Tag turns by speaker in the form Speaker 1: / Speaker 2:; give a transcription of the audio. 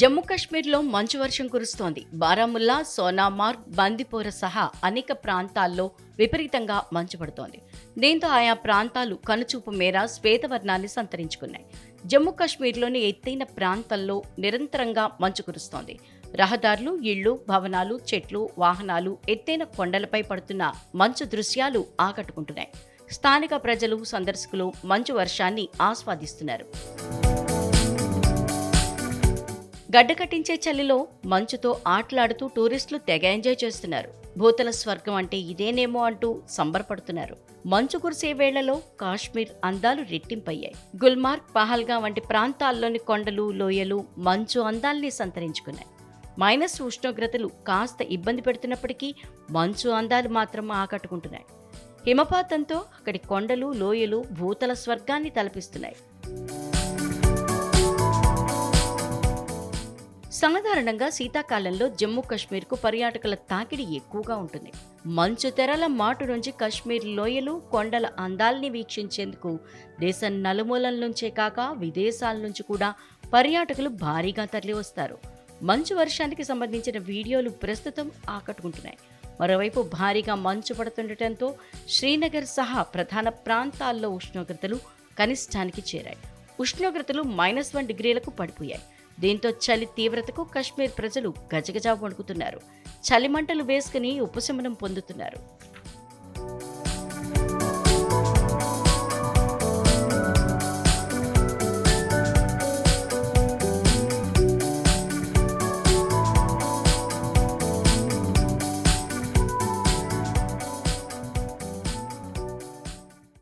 Speaker 1: జమ్మూ కాశ్మీర్లో మంచు వర్షం కురుస్తోంది. బారాముల్లా సోనామార్గ్ బందిపోర సహా అనేక ప్రాంతాల్లో విపరీతంగా మంచు పడుతోంది. దీంతో ఆయా ప్రాంతాలు కనుచూపు మేర శ్వేతవర్ణాన్ని సంతరించుకున్నాయి. జమ్మూ కాశ్మీర్లోని ఎత్తైన ప్రాంతాల్లో నిరంతరంగా మంచు కురుస్తోంది. రహదారులు ఇళ్ళు భవనాలు చెట్లు వాహనాలు ఎత్తైన కొండలపై పడుతున్న మంచు దృశ్యాలు ఆకట్టుకుంటున్నాయి. స్థానిక ప్రజలు సందర్శకులు మంచు వర్షాన్ని ఆస్వాదిస్తున్నారు. గడ్డకట్టించే చలిలో మంచుతో ఆటలాడుతూ టూరిస్టులు తెగ ఎంజాయ్ చేస్తున్నారు. భూతల స్వర్గం అంటే ఇదేనేమో అంటూ సంబరపడుతున్నారు. మంచు కురిసే వేళలో కాశ్మీర్ అందాలు రెట్టింపయ్యాయి. గుల్మార్గ్ పహల్గా వంటి ప్రాంతాల్లోని కొండలు లోయలు మంచు అందాల్ని సంతరించుకున్నాయి. మైనస్ ఉష్ణోగ్రతలు కాస్త ఇబ్బంది పెడుతున్నప్పటికీ మంచు అందాలు మాత్రం ఆకట్టుకుంటున్నాయి. హిమపాతంతో అక్కడి కొండలు లోయలు భూతల స్వర్గాన్ని తలపిస్తున్నాయి. సాధారణంగా శీతాకాలంలో జమ్మూ కాశ్మీర్కు పర్యాటకుల తాకిడి ఎక్కువగా ఉంటుంది. మంచు తెరల మాటు నుంచి కాశ్మీర్ లోయలు కొండల అందాల్ని వీక్షించేందుకు దేశం నలుమూలల నుంచే కాక విదేశాల నుంచి కూడా పర్యాటకులు భారీగా తరలివస్తారు. మంచు వర్షానికి సంబంధించిన వీడియోలు ప్రస్తుతం ఆకట్టుకుంటున్నాయి. మరోవైపు భారీగా మంచు పడుతుండటంతో శ్రీనగర్ సహా ప్రధాన ప్రాంతాల్లో ఉష్ణోగ్రతలు కనిష్టానికి చేరాయి. ఉష్ణోగ్రతలు మైనస్ వన్ డిగ్రీలకు పడిపోయాయి. దీంతో చలి తీవ్రతకు కశ్మీర్ ప్రజలు గజగజా వణుకుతున్నారు. చలిమంటలు వేసుకుని ఉపశమనం పొందుతున్నారు.